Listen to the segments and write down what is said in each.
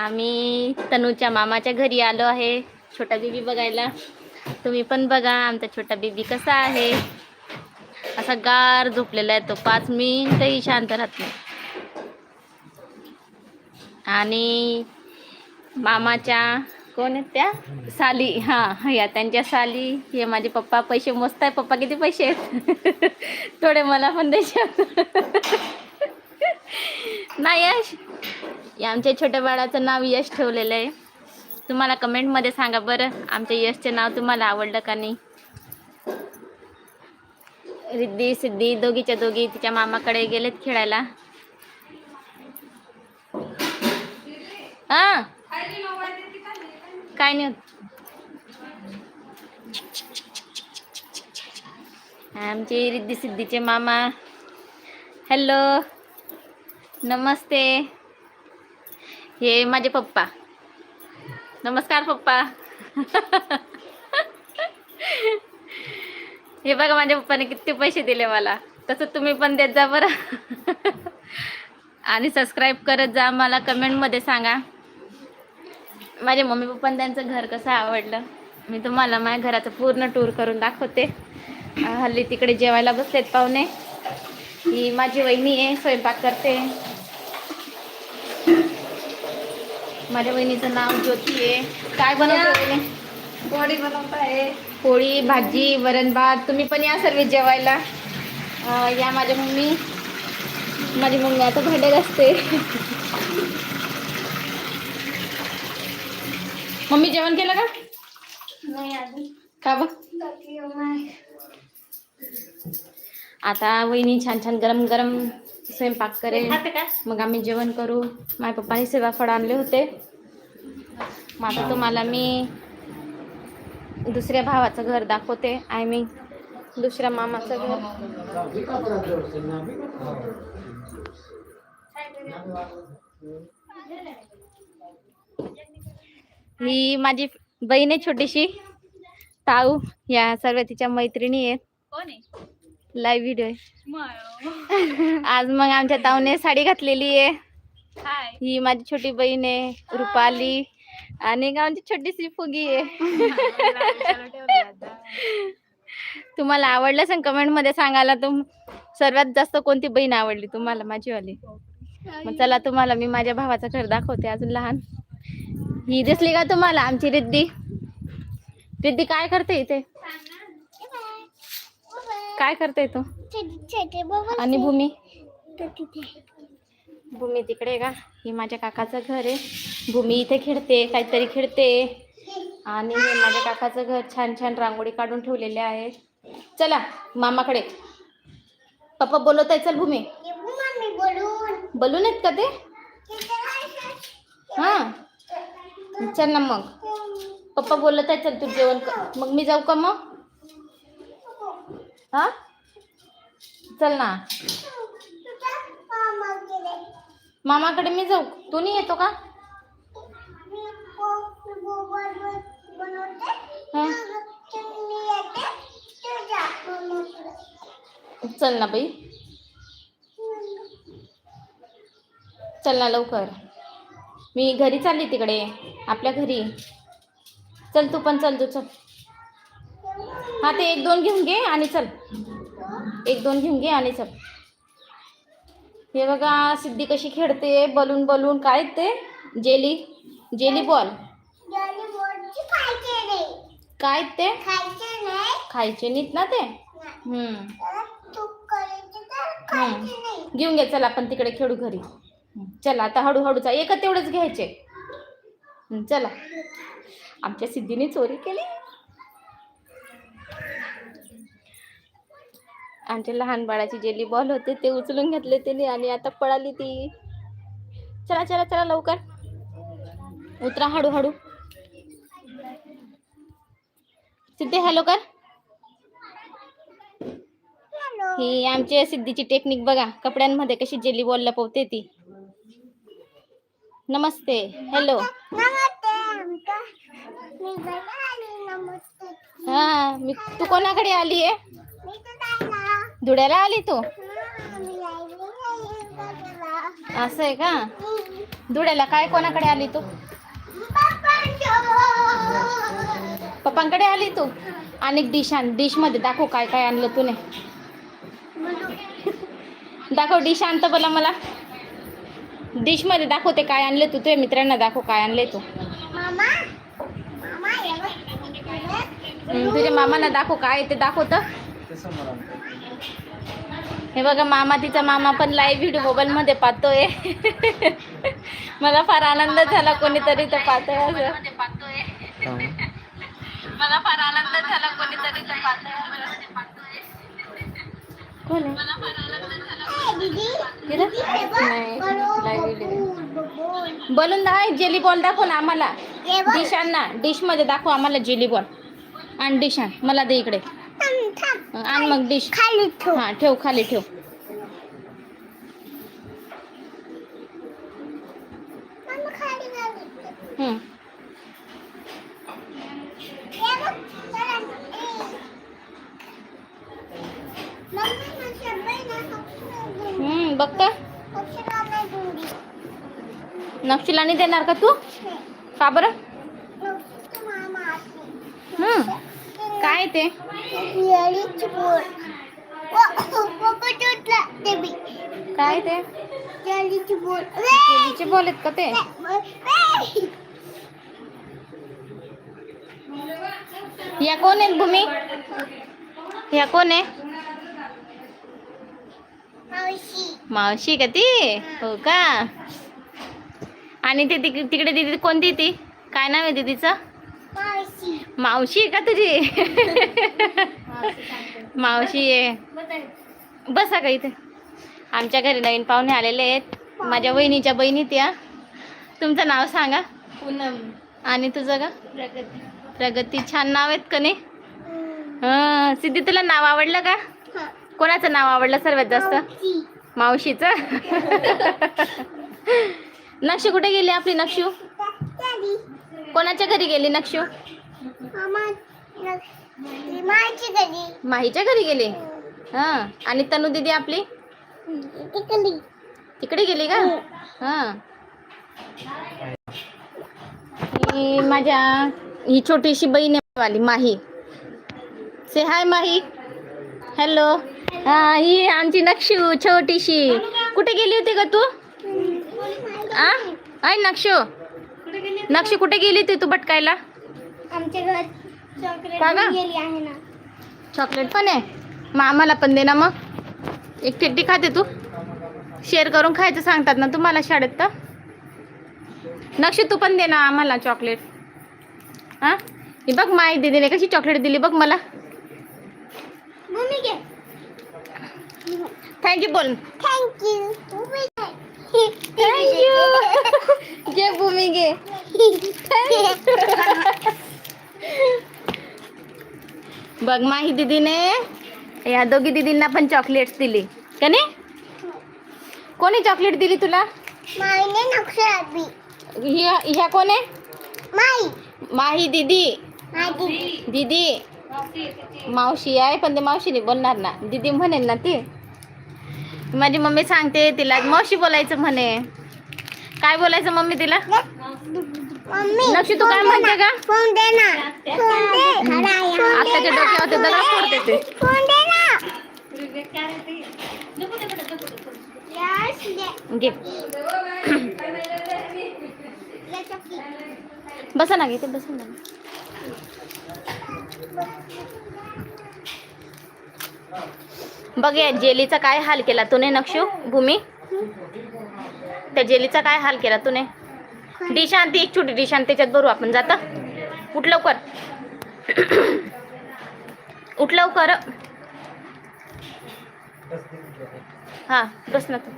आम्ही तनूच्या मामाच्या घरी आलो आहे. छोटा बेबी बघायला. तुम्ही पण बघा आमचा छोटा बेबी कसा आहे. असा गार झोपलेला आहे तो. पाच मिनिटही शांत राहत नाही. आणि मामाच्या कोण आहेत त्या? साली. हां या त्यांच्या साली. हे माझे पप्पा. पैसे मस्त आहे पप्पा किती पैसे आहेत? थोडे मला पण द्यायचे नाही यश या आमच्या छोट्या बाळाचं नाव यश ठेवलेलं आहे. तुम्हाला कमेंटमध्ये सांगा बरं आमच्या यशचे नाव तुम्हाला आवडलं का नाही? रिद्धी सिद्धी दोघीच्या दोघी तिच्या मामाकडे गेलेत खेळायला. हा. काय नाही होत. आमचे रिद्धी सिद्धीचे मामा. हॅलो नमस्ते. हे माझे पप्पा. नमस्कार पप्पा. हे बघा माझ्या पप्पाने किती पैसे दिले मला. तसं तुम्ही पण देत जा बरं. आणि सबस्क्राईब करत जा मला कमेंटमध्ये सांगा. माझ्या मम्मी पप्पाने त्यांचं घर कसं आवडलं. मी तुम्हाला माझ्या घराचं पूर्ण टूर करून दाखवते. हल्ली तिकडे जेवायला बसलेत पाहुणे. ही माझी वहिनी आहे स्वयंपाक करते. माझ्या वहिनीचं नाव ज्योती आहे. काय बनवते? पोळी बनवत आहे. पोळी भाजी वरण भात तुम्ही पण या सर्व जेवायला. या माझ्या मम्मी. माझी मम्मी आता भांडे घासते मम्मी जेवण केलं का? नाही अजून. का बघ आता वहिनी छान छान गरम गरम स्वयंपाक करेल खाते का? मग आम्ही जेवण करू. माझ्या पप्पाने सेवाफळ आणले होते. मग आता तुम्हाला मी दुसऱ्या भावाचं घर दाखवते. आय मीन दुसऱ्या मामाचं घर. ही माझी बहीण आहे छोटीशी. ताऊ या सर्व तिच्या मैत्रिणी आहेत. कोण आहे? लाईव्ह व्हिडिओ आहे. आज मग आमच्या ताऊने साडी घातलेली आहे. हाय ही माझी छोटी बहीण आहे रुपाली. आणि गावची छोटीशी फुगी आहे. तुम्हाला आवडलं सांग कमेंटमध्ये सांगायला तुम सर्वात जास्त कोणती बहीण आवडली तुम्हाला माझीवाली? मग चला तुम्हाला मी माझ्या भावाचं घर दाखवते अजून लहान. ही दिसली का तुम्हाला आमची रिद्धी? रिद्धी काय करते इथे? काय करते तू? आणि भूमी? भूमी तिकडे का? ही माझ्या काकाचं घर आहे. भूमी इथे खेळते काहीतरी खेळते. आणि हे माझ्या काकाचं घर छान छान रांगोळी काढून ठेवलेले आहे चला मामाकडे. पप्पा बोलवत आहे चल भूमी. बलून. आहेत का ते? हां. चल ना मग. पप्पा बोलत आहे चल तू जेवण कर. मग मी जाऊ का मग? हा? चल ना. मामाकडे मी जाऊ. तू नाही येतो का? चल ना बाई. चल ना लवकर. मी घरी चालली तिकडे. आपल्या घरी. चल तू पण चल तू चल. हा ते एक दोन घेऊन घे आणि चल. एक दोन घेऊन घे आणि चल. हे बघा सिद्धी कशी खेळते बलून बलून. काय ते? जेली. Jelly ball. काय ते? खायचे नाहीत ना ते. घेऊन घे चल आपण तिकडे खेळू घरी. चला आता हळूहळू चा एकच तेवढेच घ्यायचे. चला. आमच्या सिद्धीने चोरी केली. आमच्या लहान बाळाची जेली बॉल होते ते उचलून घेतले त्याने आणि आता पळाली ती. चला चला चला लवकर. उतरा हळूहळू. सिद्धे हॅलो कर. ही आमची सिद्धीची टेक्निक बघा कपड्यांमध्ये कशी जेली बॉल लपवते ती. नमस्ते हॅलो हा मी तू कोणाकडे आली आहे धुळ्याला आली तू? असं आहे का? धुळ्याला काय कोणाकडे आली तू? पप्पांकडे आली तू? आणि डिश आण डिशमध्ये दाखव काय काय आणलं तूने. दाखव डिश आणतं बोला मला. डिशमध्ये दाखव ते काय आणले तू तुझ्या मित्रांना दाखव काय आणले तू. तुझ्या मामाला दाखव काय ते दाखवत हे बघा मामा तिचा मामा पण लाईव्ह व्हिडिओ मोबाईल मध्ये पाहतोय. मला फार आनंद झाला कोणीतरी तर पाहतोय असं. मला फार आनंद झाला कोणीतरी तर पाहतोय. कोण आहे. बोलून नाही जेली बॉल दाखव ना आम्हाला. डिश आण. ना डिशमध्ये दाखव आम्हाला जेली बॉल आण डिश आण. मला दे इकडे. आण मग डिश खाली ठेव. हा ठेव खाली ठेव. बघता. नक्षीला नाही देणार का तू? का बरं? काय ते? काय ते? येळीची बोल. जेलीचे बॉल आहेत का ते. या कोण आहेत भूमी? या कोण आहे? मावशी. मावशी का ती? हो का? आणि ते तिक- तिकडे दिदी कोणती ती? काय नाव आहे दीदीचं? मावशी का तुझी? मावशी आहे. बसा का इथे. आमच्या घरी नवीन पाहुणे आलेले आहेत. माझ्या वहिनीच्या बहिणी त्या तुमचं नाव सांगा. पूनम. आणि तुझं का प्रगती. प्रगती. छान नाव आहेत का नाही. हं, सिद्धी तुला नाव आवडलं का. कोणाचं नाव आवडलं सर्वात जास्त? मावशी. मावशीचं? नक्षू कुठे गेली आपली नक्षू. कोणाच्या घरी गेली नक्षू? माहीच्या घरी गेली? हा. आणि तनु दिदी आपली? तिकडे गेली का? हा. ही माझ्या ही छोटीशी बहीण आहे वाली माही. से हाय माही. हॅलो हा ही आमची नक्षू छोटीशी. कुठे गेली होती का तू? आ? आय नक्षू. नक्षी कुठे गेली होती तू भटकायला? आमच्या घरात चॉकलेट ग? गेली आहे ना. चॉकलेट पण आहे. मग आम्हाला पण दे ना मग. एक टिड्डी खाते तू. शेअर करून खायचं सांगतात ना तुम्हाला शाळेत तर. नक्षी तू पण दे ना आम्हाला चॉकलेट हां? ही बघ माई दीदीने कशी चॉकलेट दिली बघ मला. मम्मी घे. थँक्यू बोल. थँक्यू थँक्यू घे भूमी घे. बघ माही दीदीने या दोघी दीदींना पण चॉकलेट्स दिली. का नाही? कोणी चॉकलेट दिली तुला? ह्या ह्या कोण आहे? माई. माही दीदी. दीदी. मावशी आहे पण ते मावशीने बोलणार ना. दीदी म्हणेल ना ती. माझी मम्मी सांगते तिला मावशी बोलायचं म्हणे. काय बोलायचं मम्मी तिला? नक्षी तू काय म्हणते का फोन दे ना. फोन दे. दगड फोडते ते. फोन दे ना. घे. बसा ना घेते बसा ना. बघ या जेलीचा काय हाल केला तुने नक्षू भूमी? त्या जेलीचा काय हाल केला तुने? डिश आणते एक छोटी डिश आण त्याच्यात भरू आपण. जाता? उठ लवकर. उठ लवकर. हा बस ना तू.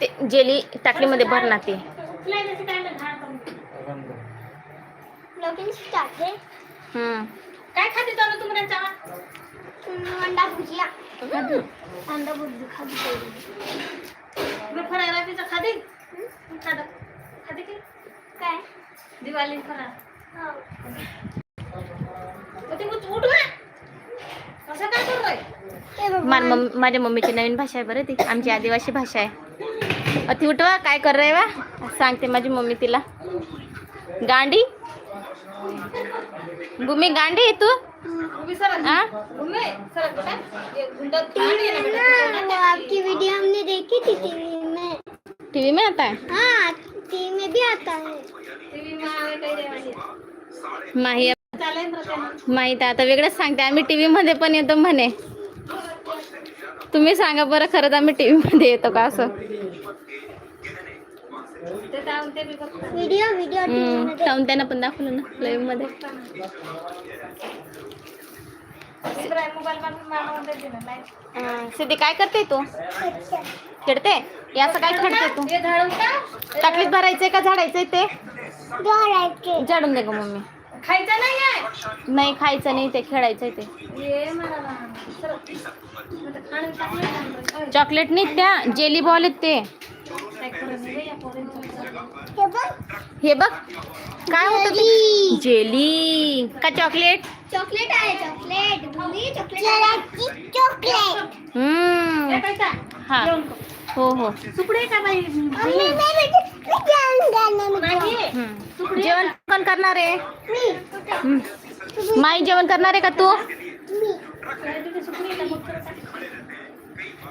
ते जेली टाकलीमध्ये भर ना ते. हम्म. काय खाते चालू तुम्हाला अंडा भुजिया. अंडा भुजिया खाते फराळा पिझ्झा खाते? खाते. खाते की? काय? दिवाळी फराळ. हो. ते उठ. असं काय मा- माझ्या मम्मीची नवीन भाषा आहे बरं ती. आमची आदिवासी भाषा आहे. अति उठवा काय कर रे वा सांगते माझी मम्मी तिला. गांडी? गुमी गांडी आहे तू? हाँ? टीवी आपकी वीडियो हमने देखी थी टीवी में. टीव्ही में आता है? हाँ टीवी में भी आता है. टीव्ही मा माही माहीत आहे आता वेगळंच सांगते. आम्ही टीव्ही मध्ये पण येतो म्हणे. तुम्ही सांगा बरं खरंच आम्ही टीव्ही मध्ये येतो का असं? में जाऊन त्यांना पण दाखवलं ना लाईव्हमध्ये. सिद्धी काय करते तू? खेळते या असं काय खेळते तू? हे टाकलीत भरायचंय का झाडायचंय ते? झाडून दे ग मम्मी. खायचं नाही नाही खायचं नाही ते खेळायचंय ते. चॉकलेट नाही त्या जेली बॉल आहेत ते. हे बघ हे बघ काय होतं ते? जेली का चॉकलेट चॉकलेट आहे चॉकलेट भूमी चॉकलेट चॉकलेट हम्म. हे? हा. जेवण कर. सुकडे का बाई? मम्मी मैं बेटे जान गाना में नाही. हम्म. जेवण कोण करणार आहे. माई जेवण करणार आहे का तू मी काय तुझे सुकडे का मग कर. ते हा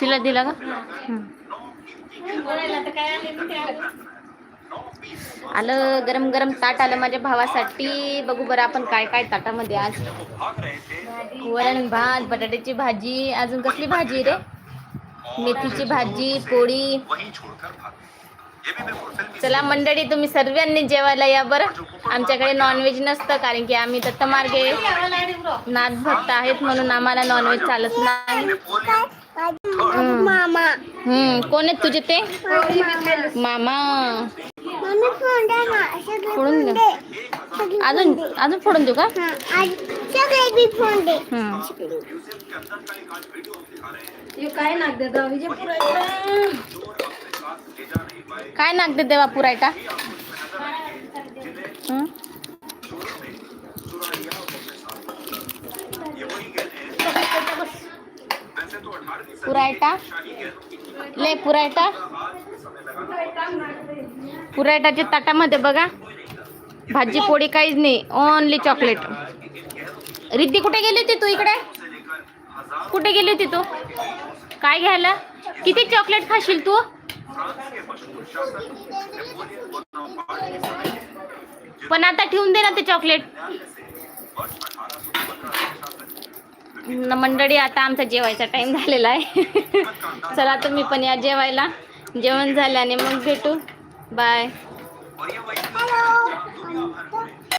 तिला दिला का? आलं गरम गरम ताट आलं माझ्या भावासाठी. बघू बरं आपण काय काय ताटामध्ये आज. वरण भात बटाट्याची भाजी अजून कसली भाजी रे? मेथीची भाजी पोळी. चला मंडळी तुम्ही सर्वांनी जेवायला या बरं. आमच्याकडे नॉनव्हेज नसतं कारण की आम्ही दत्त मार्गे यावं लागेल bro. नाथ भक्त आहेत म्हणून आम्हाला नॉनव्हेज चालत नाही. हम्म. मामा. हम्म कोण आहेत तुझे ते? मामा. मम्मी फोन दे ना सगळे फोडून अजून अजून फोडून देऊ का? काय नाक काय नाक दे देवा पुरायटा पुरायटा? ले पुरायटा? पुरायटाच्या ताटामध्ये बघा. भाजी पोळी काहीच नाही ओनली चॉकलेट रिद्धी कुठे गेली होती तू इकडे? कुठे गेली होती तू? काय घ्यायला? किती चॉकलेट खाशील तू? पण आता ठेवून दे ना ते चॉकलेट मंडळी आता आमचा जेवायचा टाइम झालेला आहे. चला तुम्ही पण या जेवायला. जेवण झाल्याने मग भेटू. Bye hello